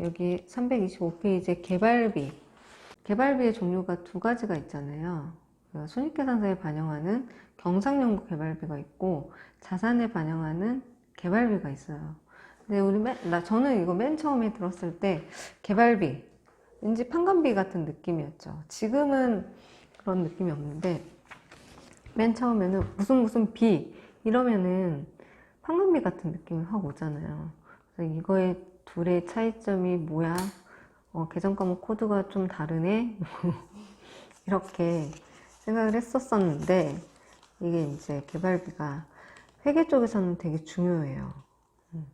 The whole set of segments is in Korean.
여기 325페이지 개발비. 개발비의 종류가 두 가지가 있잖아요. 그 손익계산서에 반영하는 경상연구 개발비가 있고 자산에 반영하는 개발비가 있어요. 근데 우리 맨, 나 저는 이거 맨 처음에 들었을 때 개발비 왠지 판관비 같은 느낌이었죠. 지금은 그런 느낌이 없는데 맨 처음에는 무슨 무슨 비 이러면은 판관비 같은 느낌이 확 오잖아요. 그래서 이거의 둘의 차이점이 뭐야? 어, 계정 과목 코드가 좀 다르네? 이렇게 생각을 했었었는데 이게 이제 개발비가 회계 쪽에서는 되게 중요해요. 음.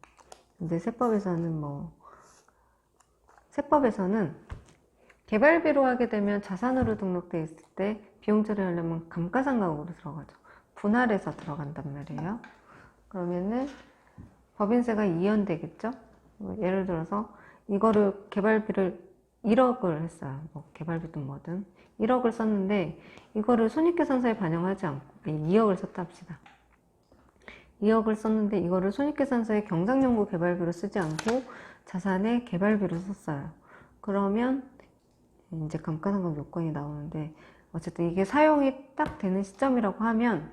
근데 세법에서는 뭐 세법에서는 개발비로 하게 되면 자산으로 등록돼 있을 때 비용 처리하려면 감가상각으로 들어가죠. 분할해서 들어간단 말이에요. 그러면은 법인세가 이연되겠죠? 뭐 예를 들어서 이거를 개발비를 1억을 했어요. 뭐 개발비든 뭐든 1억을 썼는데 이거를 손익계산서에 반영하지 않고 2억을 썼다 합시다. 2억을 썼는데 이거를 손익계산서에 경상연구 개발비로 쓰지 않고 자산의 개발비로 썼어요. 그러면 이제 감가상각 요건이 나오는데 어쨌든 이게 사용이 딱 되는 시점이라고 하면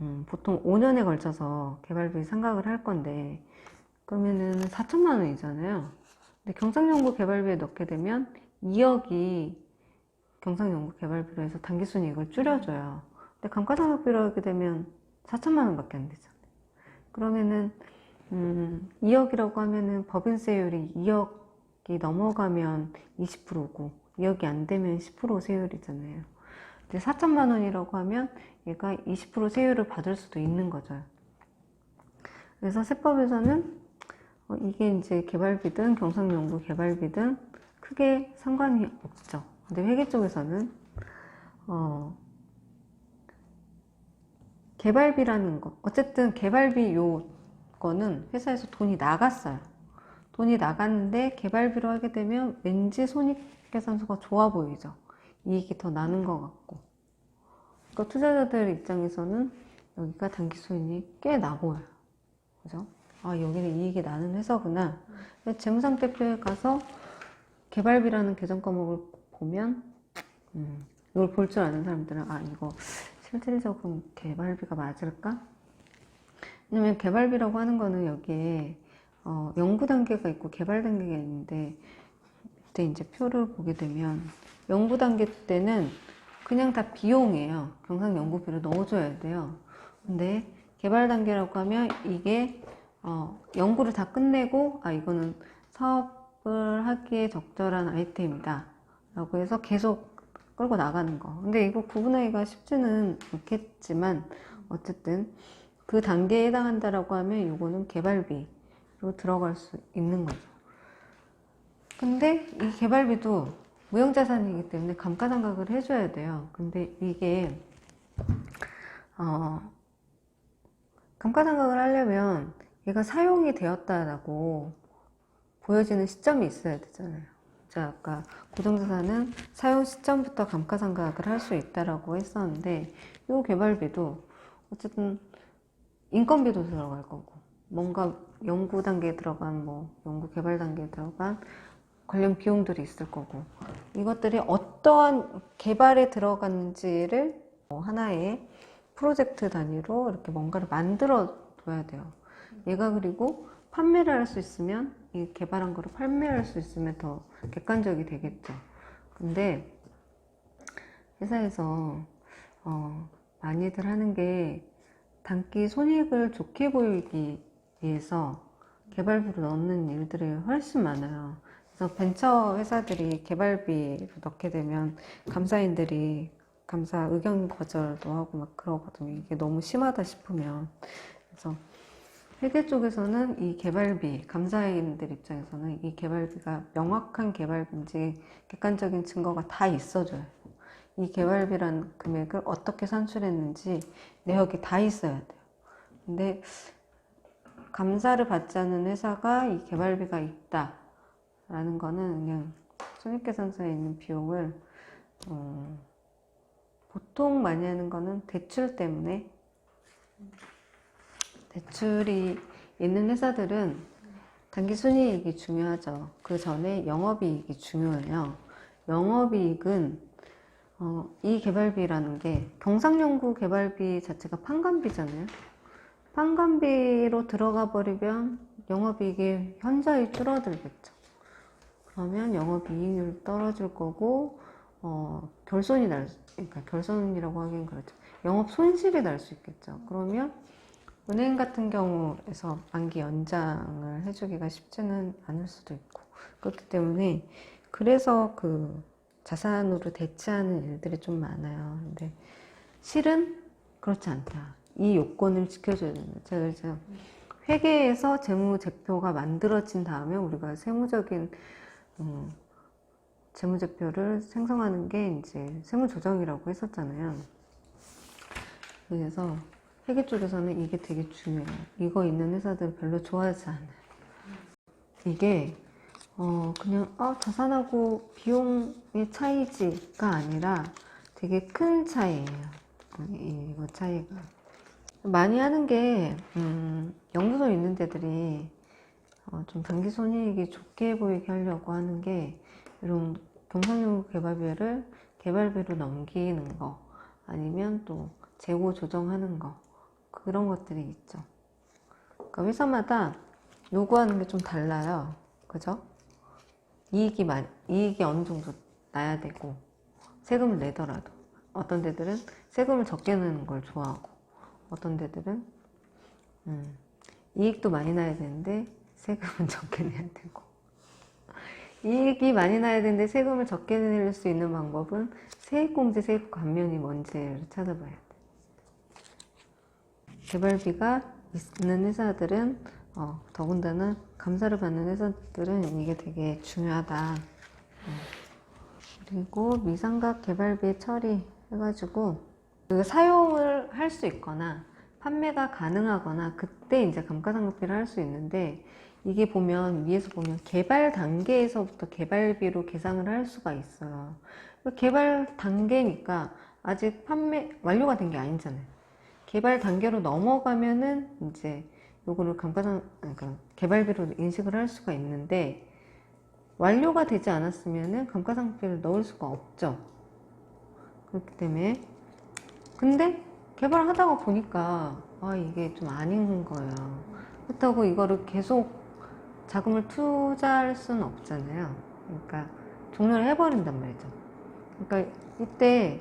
음, 보통 5년에 걸쳐서 개발비 상각을 할 건데 그러면은 4천만 원이잖아요. 근데 경상연구 개발비에 넣게 되면 2억이 경상연구 개발비로 해서 단기순이익을 줄여줘요. 근데 감가상각비로 하게 되면 4천만 원밖에 안 되잖아요. 그러면은 음, 2억이라고 하면은 법인세율이 2억이 넘어가면 20%고 2억이 안 되면 10% 세율이잖아요. 근데 4천만 원이라고 하면 얘가 20% 세율을 받을 수도 있는 거죠. 그래서 세법에서는 어, 이게 이제 개발비든 경상연구 개발비든 크게 상관이 없죠. 근데 회계 쪽에서는 어, 개발비라는 거 어쨌든 개발비 요 거는 회사에서 돈이 나갔어요. 돈이 나갔는데 개발비로 하게 되면 왠지 손익계산서가 좋아 보이죠. 이익이 더 나는 것 같고. 그러니까 투자자들 입장에서는 여기가 단기 수익이 꽤 나 보여요. 그죠? 아, 여기는 이익이 나는 회사구나. 재무상태표에 가서 개발비라는 계정 과목을 보면, 음, 이걸 볼 줄 아는 사람들은, 아, 이거 실질적으로 개발비가 맞을까? 왜냐면 개발비라고 하는 거는 여기에, 어, 연구 단계가 있고 개발 단계가 있는데, 그때 이제 표를 보게 되면, 연구 단계 때는 그냥 다 비용이에요. 경상 연구비를 넣어줘야 돼요. 근데 개발 단계라고 하면 이게 어, 연구를 다 끝내고 아 이거는 사업을 하기에 적절한 아이템이다. 라고 해서 계속 끌고 나가는 거. 근데 이거 구분하기가 쉽지는 않겠지만 어쨌든 그 단계에 해당한다라고 하면 이거는 개발비로 들어갈 수 있는 거죠. 근데 이 개발비도 무형자산이기 때문에 감가상각을 해줘야 돼요. 근데 이게 어, 감가상각을 하려면 얘가 사용이 되었다라고 보여지는 시점이 있어야 되잖아요. 자, 아까 고정자산은 사용 시점부터 감가상각을 할 수 있다라고 했었는데, 이 개발비도 어쨌든 인건비도 들어갈 거고, 뭔가 연구 단계에 들어간 뭐 연구 개발 단계에 들어간 관련 비용들이 있을 거고, 이것들이 어떠한 개발에 들어갔는지를 뭐 하나의 프로젝트 단위로 이렇게 뭔가를 만들어 둬야 돼요. 얘가 그리고 판매를 할 수 있으면 이 개발한 거를 판매할 수 있으면 더 객관적이 되겠죠. 근데 회사에서 어, 많이들 하는 게 단기 손익을 좋게 보이기 위해서 개발비로 넣는 일들이 훨씬 많아요. 그래서 벤처 회사들이 개발비로 넣게 되면 감사인들이 감사 의견 거절도 하고 막 그러거든요. 이게 너무 심하다 싶으면. 그래서 회계 쪽에서는 이 개발비, 감사인들 입장에서는 이 개발비가 명확한 개발비인지 객관적인 증거가 다 있어줘요. 이 개발비란 금액을 어떻게 산출했는지 내역이 다 있어야 돼요. 근데 감사를 받지 않는 회사가 이 개발비가 있다라는 거는 그냥 손익계산서에 있는 비용을 어, 보통 많이 하는 거는 대출 때문에 대출이 있는 회사들은 단기 순이익이 중요하죠. 그 전에 영업이익이 중요해요. 영업이익은 어, 이 개발비라는 게 경상연구 개발비 자체가 판관비잖아요. 판관비로 들어가 버리면 영업이익이 현저히 줄어들겠죠. 그러면 영업이익률 떨어질 거고 어, 결손이 날, 수- 그러니까 결손이라고 하긴 그렇죠. 영업 손실이 날 수 있겠죠. 그러면 은행 같은 경우에서 만기 연장을 해주기가 쉽지는 않을 수도 있고 그렇기 때문에 그래서 그 자산으로 대체하는 일들이 좀 많아요. 근데 실은 그렇지 않다. 이 요건을 지켜줘야 됩니다. 제가 이제 회계에서 재무제표가 만들어진 다음에 우리가 세무적인 음, 재무제표를 생성하는 게 이제 세무조정이라고 했었잖아요. 그래서 회계 쪽에서는 이게 되게 중요해요. 이거 있는 회사들 별로 좋아하지 않아요. 이게 어 그냥 아 자산하고 비용의 차이지가 아니라 되게 큰 차이예요. 이- 이거 차이가 많이 하는 게 음, 연구소 있는 데들이 어, 좀 단기 손익이 좋게 보이게 하려고 하는 게 이런 경상연구 개발비를 개발비로 넘기는 거 아니면 또 재고 조정하는 거 그런 것들이 있죠. 그러니까 회사마다 요구하는 게 좀 달라요. 그죠? 이익이 많, 이익이 어느 정도 나야 되고 세금을 내더라도 어떤 데들은 세금을 적게 내는 걸 좋아하고 어떤 데들은 음, 이익도 많이 나야 되는데 세금은 적게 내야 되고 이익이 많이 나야 되는데 세금을 적게 낼 수 있는 방법은 세액공제 세액 감면이 뭔지를 찾아봐야 돼. 개발비가 있는 회사들은 어, 더군다나 감사를 받는 회사들은 이게 되게 중요하다. 어. 그리고 미상각 개발비 처리 해가지고 그 사용을 할 수 있거나 판매가 가능하거나 그때 이제 감가상각비를 할 수 있는데 이게 보면 위에서 보면 개발 단계에서부터 개발비로 계산을 할 수가 있어요. 그 개발 단계니까 아직 판매 완료가 된 게 아니잖아요. 개발 단계로 넘어가면은 이제 요거를 감가상 그러니까 개발비로 인식을 할 수가 있는데 완료가 되지 않았으면은 감가상각비를 넣을 수가 없죠. 그렇기 때문에 근데 개발하다가 보니까 아 이게 좀 아닌 거예요. 그렇다고 이거를 계속 자금을 투자할 수는 없잖아요. 그러니까 종료를 해버린단 말이죠. 그러니까 이때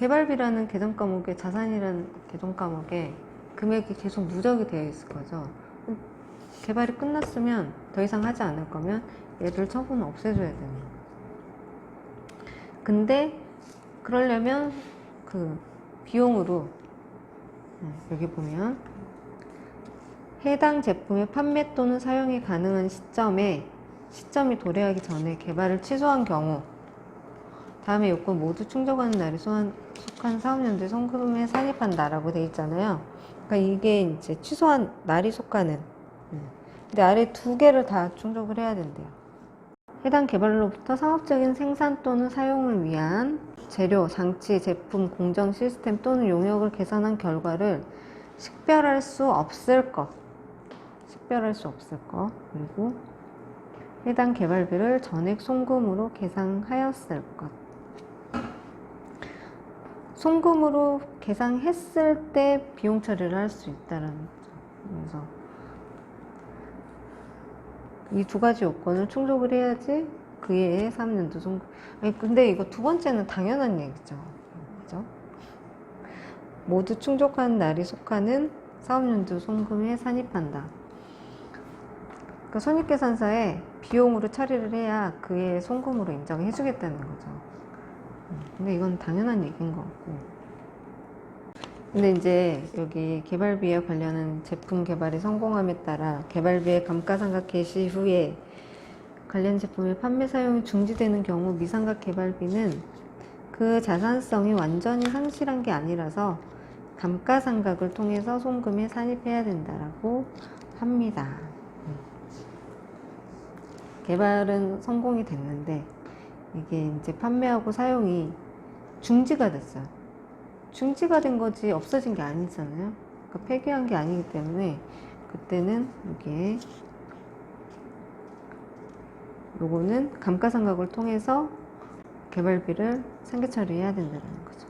개발비라는 계정 과목에 자산이라는 계정 과목에 금액이 계속 누적이 되어 있을 거죠. 개발이 끝났으면 더 이상 하지 않을 거면 얘를 처분 없애줘야 되는 거예요. 근데 그러려면 그 비용으로 음, 여기 보면 해당 제품의 판매 또는 사용이 가능한 시점에 시점이 도래하기 전에 개발을 취소한 경우 다음에 요건 모두 충족하는 날이 소한, 속한 사업연도에 송금에 산입한다라고 돼 있잖아요. 그러니까 이게 이제 취소한 날이 속하는. 음. 근데 아래 두 개를 다 충족을 해야 된대요. 해당 개발로부터 상업적인 생산 또는 사용을 위한 재료, 장치, 제품, 공정, 시스템 또는 용역을 계산한 결과를 식별할 수 없을 것. 식별할 수 없을 것. 그리고 해당 개발비를 전액 송금으로 계산하였을 것. 송금으로 계산했을 때 비용 처리를 할 수 있다는 거죠. 그래서 이 두 가지 요건을 충족을 해야지 그해에 3년도 송금. 근데 이거 두 번째는 당연한 얘기죠. 그죠? 모두 충족한 날이 속하는 사업연도 송금에 산입한다. 그러니까 손익계산서에 비용으로 처리를 해야 그해 송금으로 인정해 주겠다는 거죠. 음, 근데 이건 당연한 얘기인 것 같고. 근데 이제 여기 개발비에 관련한 제품 개발이 성공함에 따라 개발비의 감가상각 개시 후에 관련 제품의 판매 사용이 중지되는 경우 미상각 개발비는 그 자산성이 완전히 상실한 게 아니라서 감가상각을 통해서 송금에 산입해야 된다라고 합니다. 음. 개발은 성공이 됐는데 이게 이제 판매하고 사용이 중지가 됐어요. 중지가 된 거지 없어진 게 아니잖아요. 그러니까 폐기한 게 아니기 때문에 그때는 이게 요거는 감가상각을 통해서 개발비를 상계 처리해야 된다는 거죠.